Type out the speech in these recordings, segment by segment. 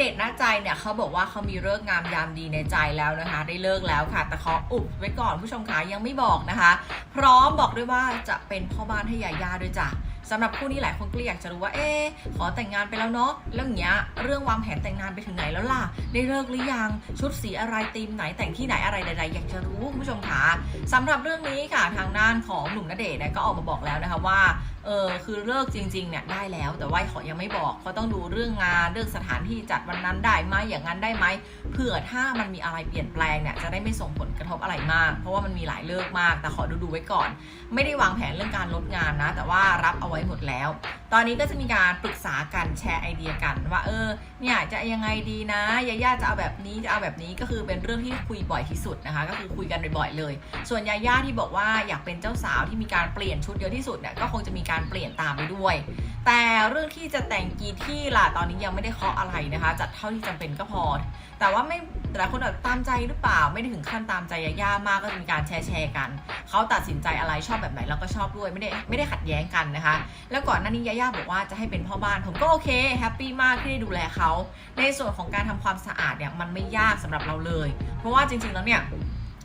เดชน่าใจเนี่ยเขาบอกว่าเขามีเลิกงามยามดีในใจแล้วนะคะ ได้เลิกแล้วค่ะ แต่ขออุบไว้ก่อนผู้ชมขายังไม่บอกนะคะ พร้อมบอกด้วยว่าจะเป็นพ่อบ้านให้ยาย่าด้วยจ้ะสำหรับคู่นี้หลายคนก็อยากจะรู้ว่า เอ๊ขอแต่งงานไปแล้วเนาะแล้วอย่างเงี้ยเรื่องวางแผนแต่งงานไปถึงไหนแล้วล่ะ ได้เลิกหรือยัง ชุดสีอะไรธีมไหนแต่งที่ไหนอะไรใดๆอยากจะรู้คุณผู้ชมขาสำหรับเรื่องนี้ค่ะทางด้านของหนุ่มณเดชน์เนี่ยก็ออกมาบอกแล้วนะคะว่าเออคือเลิกจริง ๆ เนี่ยได้แล้ว แต่ว่าขอยังไม่บอกเขาต้องดูเรื่องงานเรื่องสถานที่จัดวันนั้นได้ไหมอย่างนั้นได้ไหมเผื่อถ้ามันมีอะไรเปลี่ยนแปลงเนี่ยจะได้ไม่ส่งผลกระทบอะไรมาก เพราะว่ามันมีหลายเลิกมาก แต่ขอดูดูไว้ก่อน ไม่ได้วางแผนเรื่องการลดงานนะ แต่ว่ารับเอาไว้หมดแล้ว ตอนนี้ก็จะมีการปรึกษากันแชร์ไอเดียกันว่า เออเนี่ยจะยังไงดีนะยาย่าจะเอาแบบนี้จะเอาแบบนี้ก็คือเป็นเรื่องที่คุยบ่อยที่สุดนะคะ ก็คือคุยกันบ่อยๆเลย ส่วนยาย่าที่บอกว่าอยากเป็นเจ้าสาวที่มีการเปลี่ยนชุดเยอะที่สุดเนี่ยก็คงจะมีการเปลี่ยนตามไปด้วย แต่เรื่องที่จะแต่งกี่ที่ล่ะตอนนี้ยังไม่ได้เคาะอะไรนะคะ จัดเท่าที่จำเป็นก็พอ แต่ว่าไม่แต่ละคนแบบตามใจหรือเปล่าไม่ได้ถึงขั้นตามใจยาย่ามากก็จะมีการแชร์แชร์กันเขาตัดสินใจอะไรชอบแบบไหนเราก็ชอบด้วยไม่ได้ไม่ได้ขัดแย้งกันนะคะ แล้วก่อนหน้านี้ยาย่าบอกว่าจะให้เป็นพ่อบ้านผมก็โอเคแฮปปี้มากที่ได้ดูแลเขาในส่วนของการทำความสะอาดเนี่ยมันไม่ยากสำหรับเราเลย เพราะว่าจริงๆแล้วเนี่ย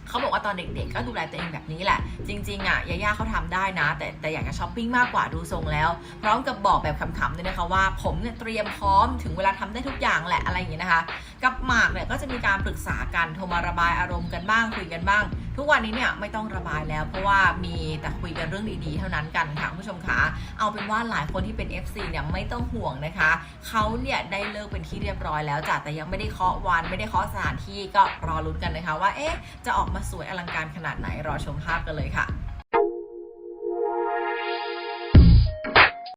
เขาบอกว่าตอนเด็กๆ ก็ดูแลตัวเองแบบนี้แหละ จริงๆอะยาย่าเขาทำได้นะ แต่แต่อยากจะช้อปปิ้งมากกว่าดูทรงแล้ว พร้อมกับบอกแบบขำๆด้วยนะคะว่าผมเนี่ยเตรียมพร้อมถึงเวลาทำได้ทุกอย่างแหละอะไรอย่างเงี้ยนะคะ กับหมากเนี่ยก็จะมีการปรึกษากันโทรมาระบายอารมณ์กันบ้างคุยกันบ้าง ทุกวันนี้เนี่ยไม่ต้องระบายแล้ว เพราะว่ามีแต่คุยกันเรื่องดีๆ เท่านั้นกันค่ะผู้ชมคะเอาเป็นว่าหลายคนที่เป็น FC เนี่ยไม่ต้องห่วงนะคะเขาเนี่ยได้เลิกเป็นที่เรียบร้อยแล้วจ้ะแต่ยังไม่ได้เคาะวัน ไม่ได้เคาะสถานที่ก็รอลุ้นกันนะคะว่าเอ๊ะจะออกมาสวยอลังการขนาดไหนรอชมภาพกันเลยค่ะ